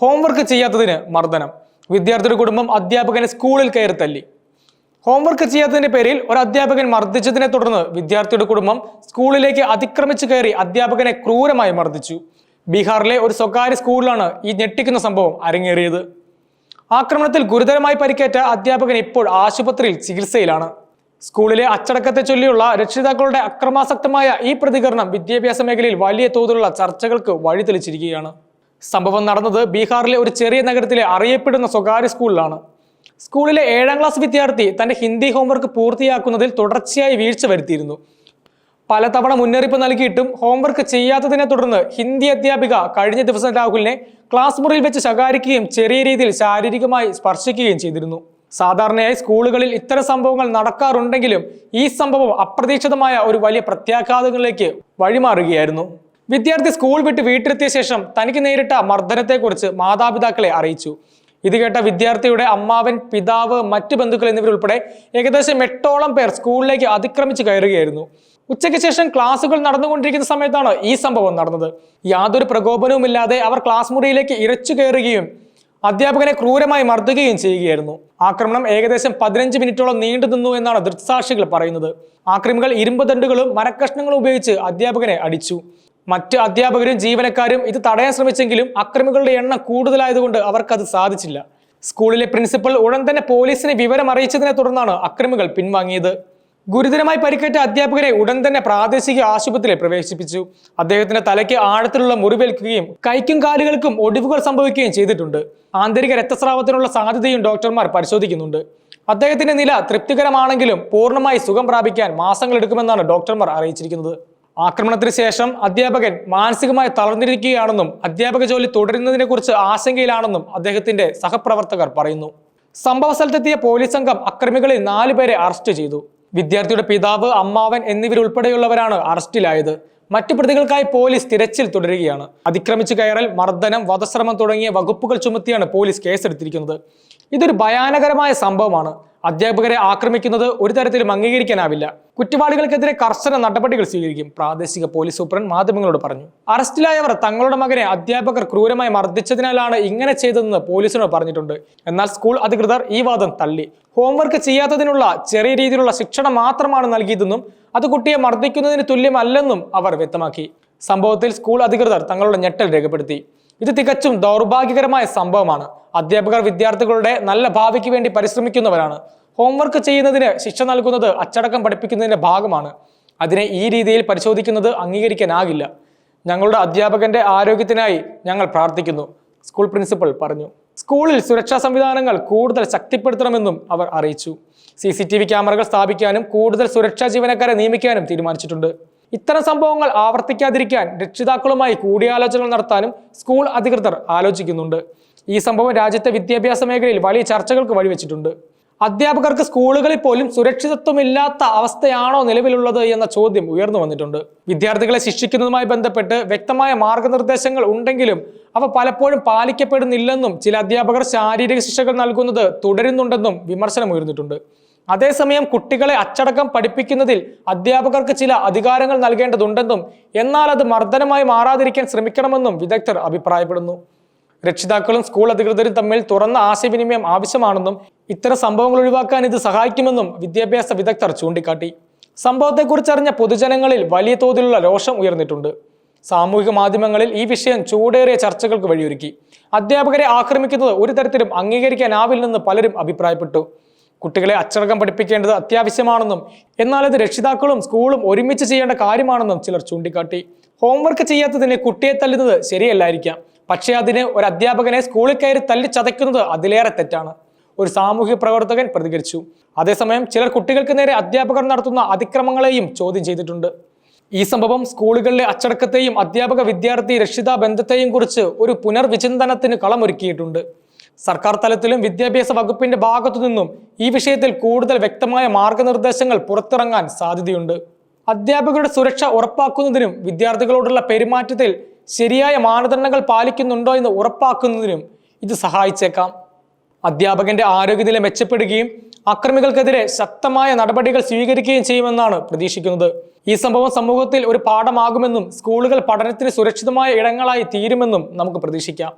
Homework ചെയ്യാത്തതിന് മർദ്ദനം. വിദ്യാർത്ഥിയുടെ കുടുംബം അധ്യാപകനെ സ്കൂളിൽ കയറി തല്ലി. ഹോംവർക്ക് ചെയ്യാത്തതിന്റെ പേരിൽ ഒരു അധ്യാപകൻ മർദ്ദിച്ചതിനെ തുടർന്ന് വിദ്യാർത്ഥിയുടെ കുടുംബം സ്കൂളിലേക്ക് അതിക്രമിച്ചു കയറി അധ്യാപകനെ ക്രൂരമായി മർദ്ദിച്ചു. ബീഹാറിലെ ഒരു സ്വകാര്യ സ്കൂളിലാണ് ഈ ഞെട്ടിക്കുന്ന സംഭവം അരങ്ങേറിയത്. ആക്രമണത്തിൽ ഗുരുതരമായി പരിക്കേറ്റ അധ്യാപകൻ ഇപ്പോൾ ആശുപത്രിയിൽ ചികിത്സയിലാണ്. സ്കൂളിലെ അച്ചടക്കത്തെ ചൊല്ലിയുള്ള രക്ഷിതാക്കളുടെ അക്രമാസക്തമായ ഈ പ്രതികരണം വിദ്യാഭ്യാസ മേഖലയിൽ വലിയ തോതിലുള്ള ചർച്ചകൾക്ക് വഴിതെളിച്ചിരിക്കുകയാണ്. സംഭവം നടന്നത് ബീഹാറിലെ ഒരു ചെറിയ നഗരത്തിലെ അറിയപ്പെടുന്ന സ്വകാര്യ സ്കൂളിലാണ്. സ്കൂളിലെ ഏഴാം ക്ലാസ് വിദ്യാർത്ഥി തന്റെ ഹിന്ദി ഹോംവർക്ക് പൂർത്തിയാക്കുന്നതിൽ തുടർച്ചയായി വീഴ്ച വരുത്തിയിരുന്നു. പലതവണ മുന്നറിയിപ്പ് നൽകിയിട്ടും ഹോംവർക്ക് ചെയ്യാത്തതിനെ തുടർന്ന് ഹിന്ദി അധ്യാപിക കഴിഞ്ഞ ദിവസം രാഹുലിനെ ക്ലാസ് മുറിയിൽ വെച്ച് ശകാരിക്കുകയും ചെറിയ രീതിയിൽ ശാരീരികമായി സ്പർശിക്കുകയും ചെയ്തിരുന്നു. സാധാരണയായി സ്കൂളുകളിൽ ഇത്തരം സംഭവങ്ങൾ നടക്കാറുണ്ടെങ്കിലും ഈ സംഭവം അപ്രതീക്ഷിതമായ ഒരു വലിയ പ്രത്യാഘാതങ്ങളിലേക്ക് വഴിമാറുകയായിരുന്നു. വിദ്യാർത്ഥി സ്കൂൾ വിട്ട് വീട്ടിലെത്തിയ ശേഷം തനിക്ക് നേരിട്ട മർദ്ദനത്തെക്കുറിച്ച് മാതാപിതാക്കളെ അറിയിച്ചു. ഇത് കേട്ട വിദ്യാർത്ഥിയുടെ അമ്മാവൻ പിതാവ് മറ്റു ബന്ധുക്കൾ എന്നിവരുൾപ്പെടെ ഏകദേശം എട്ടോളം പേർ സ്കൂളിലേക്ക് അതിക്രമിച്ച് കയറുകയായിരുന്നു. ഉച്ചയ്ക്ക് ശേഷം ക്ലാസുകൾ നടന്നുകൊണ്ടിരിക്കുന്ന സമയത്താണ് ഈ സംഭവം നടന്നത്. യാതൊരു പ്രകോപനവുമില്ലാതെ അവർ ക്ലാസ് മുറിയിലേക്ക് ഇരച്ചു കയറുകയും അധ്യാപകനെ ക്രൂരമായി മർദ്ദിക്കുകയും ചെയ്യുകയായിരുന്നു. ആക്രമണം ഏകദേശം പതിനഞ്ച് മിനിറ്റോളം നീണ്ടു നിന്നു എന്നാണ് ദൃക്സാക്ഷികൾ പറയുന്നത്. ആക്രമികൾ ഇരുമ്പ് ദണ്ടുകളും മരക്കഷ്ണങ്ങളും ഉപയോഗിച്ച് അധ്യാപകനെ അടിച്ചു. മറ്റ് അധ്യാപകരും ജീവനക്കാരും ഇത് തടയാൻ ശ്രമിച്ചെങ്കിലും അക്രമികളുടെ എണ്ണം കൂടുതലായതുകൊണ്ട് അവർക്കത് സാധിച്ചില്ല. സ്കൂളിലെ പ്രിൻസിപ്പൽ ഉടൻ തന്നെ പോലീസിനെ വിവരം അറിയിച്ചതിനെ തുടർന്നാണ് അക്രമികൾ പിൻവാങ്ങിയത്. ഗുരുതരമായി പരിക്കേറ്റ അധ്യാപകരെ ഉടൻ തന്നെ പ്രാദേശിക ആശുപത്രിയിൽ പ്രവേശിപ്പിച്ചു. അദ്ദേഹത്തിന്റെ തലയ്ക്ക് ആഴത്തിലുള്ള മുറിവേൽക്കുകയും കൈക്കും കാലുകൾക്കും ഒടിവുകൾ സംഭവിക്കുകയും ചെയ്തിട്ടുണ്ട്. ആന്തരിക രക്തസ്രാവത്തിനുള്ള സാധ്യതയും ഡോക്ടർമാർ പരിശോധിക്കുന്നുണ്ട്. അദ്ദേഹത്തിന്റെ നില തൃപ്തികരമാണെങ്കിലും പൂർണമായി സുഖം പ്രാപിക്കാൻ മാസങ്ങളെടുക്കുമെന്നാണ് ഡോക്ടർമാർ അറിയിച്ചിരിക്കുന്നത്. ആക്രമണത്തിന് ശേഷം അധ്യാപകൻ മാനസികമായി തളർന്നിരിക്കുകയാണെന്നും അധ്യാപക ജോലി തുടരുന്നതിനെക്കുറിച്ച് ആശങ്കയിലാണെന്നും അദ്ദേഹത്തിന്റെ സഹപ്രവർത്തകർ പറയുന്നു. സംഭവ സ്ഥലത്തെത്തിയ പോലീസ് സംഘം അക്രമികളിൽ നാലുപേരെ അറസ്റ്റ് ചെയ്തു. വിദ്യാർത്ഥിയുടെ പിതാവ് അമ്മാവൻ എന്നിവരുൾപ്പെടെയുള്ളവരാണ് അറസ്റ്റിലായത്. മറ്റു പ്രതികൾക്കായി പോലീസ് തിരച്ചിൽ തുടരുകയാണ്. അതിക്രമിച്ചു കയറൽ മർദ്ദനം വധശ്രമം തുടങ്ങിയ വകുപ്പുകൾ ചുമത്തിയാണ് പോലീസ് കേസെടുത്തിരിക്കുന്നത്. ഇതൊരു ഭയാനകരമായ സംഭവമാണ്. അധ്യാപകരെ ആക്രമിക്കുന്നത് ഒരു തരത്തിലും അംഗീകരിക്കാനാവില്ല. കുറ്റവാളികൾക്കെതിരെ കർശന നടപടികൾ സ്വീകരിക്കും പ്രാദേശിക പോലീസ് സൂപ്രണ്ട് മാധ്യമങ്ങളോട് പറഞ്ഞു. അറസ്റ്റിലായവർ തങ്ങളുടെ മകനെ അധ്യാപകർ ക്രൂരമായി മർദ്ദിച്ചതിനാലാണ് ഇങ്ങനെ ചെയ്തതെന്ന് പോലീസിനോട് പറഞ്ഞിട്ടുണ്ട്. എന്നാൽ സ്കൂൾ അധികൃതർ ഈ വാദം തള്ളി. ഹോംവർക്ക് ചെയ്യാത്തതിനുള്ള ചെറിയ രീതിയിലുള്ള ശിക്ഷണം മാത്രമാണ് നൽകിയതെന്നും അത് കുട്ടിയെ മർദ്ദിക്കുന്നതിന് തുല്യമല്ലെന്നും അവർ വ്യക്തമാക്കി. സംഭവത്തിൽ സ്കൂൾ അധികൃതർ തങ്ങളുടെ ഞെട്ടൽ രേഖപ്പെടുത്തി. ഇത് തികച്ചും ദൗർഭാഗ്യകരമായ സംഭവമാണ്. അധ്യാപകർ വിദ്യാർത്ഥികളുടെ നല്ല ഭാവിക്ക് വേണ്ടി പരിശ്രമിക്കുന്നവരാണ്. ഹോംവർക്ക് ചെയ്യുന്നതിന് ശിക്ഷ നൽകുന്നത് അച്ചടക്കം പഠിപ്പിക്കുന്നതിന്റെ ഭാഗമാണ്. അതിനെ ഈ രീതിയിൽ പരിശോധിക്കുന്നത് അംഗീകരിക്കാനാകില്ല. ഞങ്ങളുടെ അധ്യാപകന്റെ ആരോഗ്യത്തിനായി ഞങ്ങൾ പ്രാർത്ഥിക്കുന്നു. സ്കൂൾ പ്രിൻസിപ്പൽ പറഞ്ഞു. സ്കൂളിൽ സുരക്ഷാ സംവിധാനങ്ങൾ കൂടുതൽ ശക്തിപ്പെടുത്തണമെന്നും അവർ അറിയിച്ചു. സി ക്യാമറകൾ സ്ഥാപിക്കാനും കൂടുതൽ സുരക്ഷാ ജീവനക്കാരെ നിയമിക്കാനും തീരുമാനിച്ചിട്ടുണ്ട്. ഇത്തരം സംഭവങ്ങൾ ആവർത്തിക്കാതിരിക്കാൻ രക്ഷിതാക്കളുമായി കൂടിയാലോചനകൾ നടത്താനും സ്കൂൾ അധികൃതർ ആലോചിക്കുന്നുണ്ട്. ഈ സംഭവം രാജ്യത്തെ വിദ്യാഭ്യാസ മേഖലയിൽ വലിയ ചർച്ചകൾക്ക് വഴിവെച്ചിട്ടുണ്ട്. അധ്യാപകർക്ക് സ്കൂളുകളിൽ പോലും സുരക്ഷിതത്വമില്ലാത്ത അവസ്ഥയാണോ നിലവിലുള്ളത് എന്ന ചോദ്യം ഉയർന്നു വന്നിട്ടുണ്ട്. വിദ്യാർത്ഥികളെ ശിക്ഷിക്കുന്നതുമായി ബന്ധപ്പെട്ട് വ്യക്തമായ മാർഗനിർദ്ദേശങ്ങൾ ഉണ്ടെങ്കിലും അവ പലപ്പോഴും പാലിക്കപ്പെടുന്നില്ലെന്നും ചില അധ്യാപകർ ശാരീരിക ശിക്ഷകൾ നൽകുന്നത് തുടരുന്നുണ്ടെന്നും വിമർശനം ഉയർന്നിട്ടുണ്ട് അതേസമയം കുട്ടികളെ അച്ചടക്കം പഠിപ്പിക്കുന്നതിൽ അധ്യാപകർക്ക് ചില അധികാരങ്ങൾ നൽകേണ്ടതുണ്ടെന്നും എന്നാൽ അത് മർദ്ദനമായി മാറാതിരിക്കാൻ ശ്രമിക്കണമെന്നും വിദഗ്ധർ അഭിപ്രായപ്പെടുന്നു. രക്ഷിതാക്കളും സ്കൂൾ അധികൃതരും തമ്മിൽ തുറന്ന ആശയവിനിമയം ആവശ്യമാണെന്നും ഇത്തരം സംഭവങ്ങൾ ഒഴിവാക്കാൻ ഇത് സഹായിക്കുമെന്നും വിദ്യാഭ്യാസ വിദഗ്ധർ ചൂണ്ടിക്കാട്ടി. സംഭവത്തെക്കുറിച്ചറിഞ്ഞ പൊതുജനങ്ങളിൽ വലിയ തോതിലുള്ള രോഷം ഉയർന്നിട്ടുണ്ട്. സാമൂഹിക മാധ്യമങ്ങളിൽ ഈ വിഷയം ചൂടേറിയ ചർച്ചകൾക്ക് വഴിയൊരുക്കി. അധ്യാപകരെ ആക്രമിക്കുന്നത് ഒരു തരത്തിലും അംഗീകരിക്കാനാവില്ലെന്ന് പലരും അഭിപ്രായപ്പെട്ടു. കുട്ടികളെ അച്ചടക്കം പഠിപ്പിക്കേണ്ടത് അത്യാവശ്യമാണെന്നും എന്നാൽ അത് രക്ഷിതാക്കളും സ്കൂളും ഒരുമിച്ച് ചെയ്യേണ്ട കാര്യമാണെന്നും ചിലർ ചൂണ്ടിക്കാട്ടി. ഹോംവർക്ക് ചെയ്യാത്തതിന് കുട്ടിയെ തല്ലുന്നത് ശരിയല്ലായിരിക്കാം. പക്ഷേ അതിന് ഒരു അധ്യാപകനെ സ്കൂളിൽ കയറി തല്ലി ചതയ്ക്കുന്നത് അതിലേറെ തെറ്റാണ്. ഒരു സാമൂഹ്യ പ്രവർത്തകൻ പ്രതികരിച്ചു. അതേസമയം ചിലർ കുട്ടികൾക്ക് നേരെ അധ്യാപകർ നടത്തുന്ന അതിക്രമങ്ങളെയും ചോദ്യം ചെയ്തിട്ടുണ്ട്. ഈ സംഭവം സ്കൂളുകളിലെ അച്ചടക്കത്തെയും അധ്യാപക വിദ്യാർത്ഥി രക്ഷിതാ ബന്ധത്തെയും കുറിച്ച് ഒരു പുനർവിചിന്തനത്തിന് കളമൊരുക്കിയിട്ടുണ്ട്. സർക്കാർ തലത്തിലും വിദ്യാഭ്യാസ വകുപ്പിന്റെ ഭാഗത്തു നിന്നും ഈ വിഷയത്തിൽ കൂടുതൽ വ്യക്തമായ മാർഗനിർദ്ദേശങ്ങൾ പുറത്തിറങ്ങാൻ സാധ്യതയുണ്ട്. അധ്യാപകരുടെ സുരക്ഷ ഉറപ്പാക്കുന്നതിനും വിദ്യാർത്ഥികളോടുള്ള പെരുമാറ്റത്തിൽ ശരിയായ മാനദണ്ഡങ്ങൾ പാലിക്കുന്നുണ്ടോ എന്ന് ഉറപ്പാക്കുന്നതിനും ഇത് സഹായിച്ചേക്കാം. അധ്യാപകന്റെ ആരോഗ്യനില മെച്ചപ്പെടുകയും അക്രമികൾക്കെതിരെ ശക്തമായ നടപടികൾ സ്വീകരിക്കുകയും ചെയ്യുമെന്നാണ് പ്രതീക്ഷിക്കുന്നത്. ഈ സംഭവം സമൂഹത്തിൽ ഒരു പാഠമാകുമെന്നും സ്കൂളുകൾ പഠനത്തിന് സുരക്ഷിതമായ ഇടങ്ങളായി തീരുമെന്നും നമുക്ക് പ്രതീക്ഷിക്കാം.